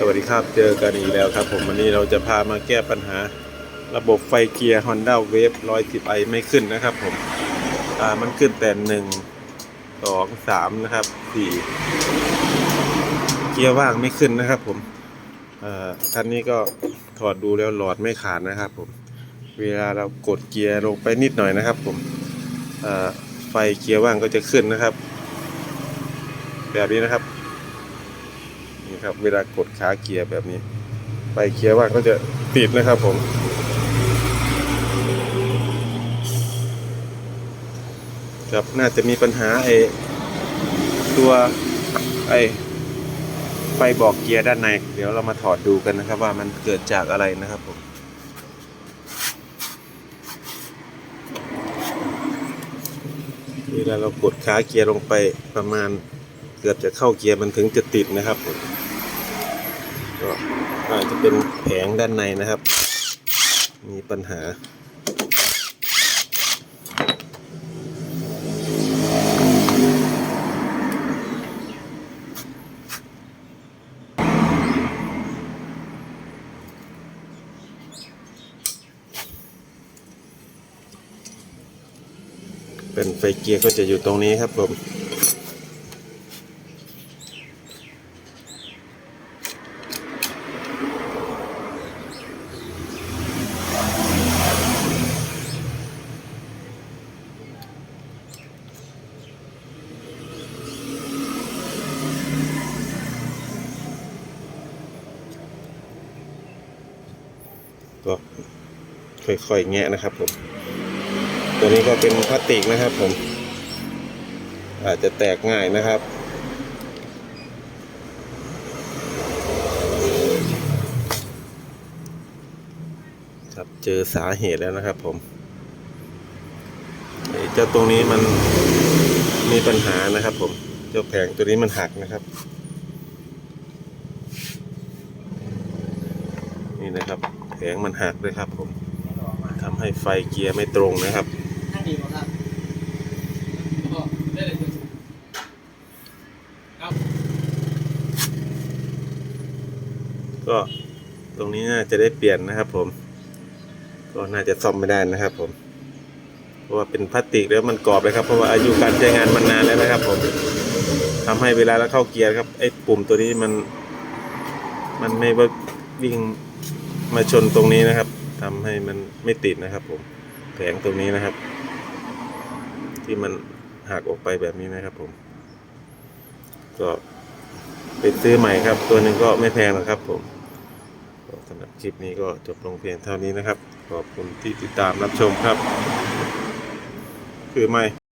สวัสดีครับ เจอกันอีกแล้วครับ ผมวันนี้เราจะพามาแก้ปัญหา ระบบไฟเกียร์ Honda Wave 110i ไม่ขึ้นนะครับ ผมอ่ามันขึ้นแต่หนึ่งสองสามนะครับสี่เกียร์ว่างไม่ขึ้นนะครับ ผมอ่าคันนี้ก็ถอดดูแล้วหลอดไม่ขาดนะครับ ผม เวลาเรากดเกียร์ลงไปนิดหน่อยนะครับ ผมอ่าไฟเกียร์ว่างก็จะขึ้นนะครับ แบบนี้นะครับ นี่ครับ เวลากดขาเกียร์แบบนี้ไฟเกียร์ว่างก็จะติดนะครับผมครับน่าจะมีปัญหาไอตัวไอไฟบอกเกียร์ด้านใน เดี๋ยวเรามาถอดดูกันนะครับ ว่ามันเกิดจากอะไรนะครับผมเวลาเรากดขาเกียร์ลงไปประมาณ เกือบจะเข้าเกียร์มันถึงจะติดนะครับผมก็อาจจะเป็นแผงด้านในนะครับ มีปัญหาเป็นไฟเกียร์ก็จะอยู่ตรงนี้ครับผม ก็ค่อยๆแงะนะครับผม ตัวนี้ก็เป็นพลาสติกนะครับผม อาจจะแตกง่ายนะครับครับเจอสาเหตุแล้วนะครับผมเจ้าตรงนี้มันมีปัญหานะครับผม เจ้าแผงตัวนี้มันหักนะครับ นี่นะครับ แผงมันหักเลยครับผมทำให้ไฟเกียร์ไม่ตรงนะครับก็ได้เลยครับก็ตรงนี้น่าจะได้เปลี่ยนนะครับผม ก็น่าจะซ่อมไม่ได้นะครับผม เพราะว่าเป็นพลาสติกแล้วมันกรอบเลยครับ เพราะว่าอายุการใช้งานมันนานแล้วนะครับ ผมทำให้เวลาเราเข้าเกียร์ครับไอ้ปุ่มตัวนี้มัน มันไม่ว่าวิ่ง มาชนตรงนี้นะครับทำให้มันไม่ติดนะครับ ผมแผงตรงนี้นะครับ ที่มันหักออกไปแบบนี้นะครับ ผม ก็ไปซื้อใหม่ครับ ตัวหนึ่งก็ไม่แพงหรอกครับ ผมสำหรับคลิปนี้ก็จบลงเพียงเท่านี้นะครับ ขอบคุณที่ติดตามรับชมครับ คือไม่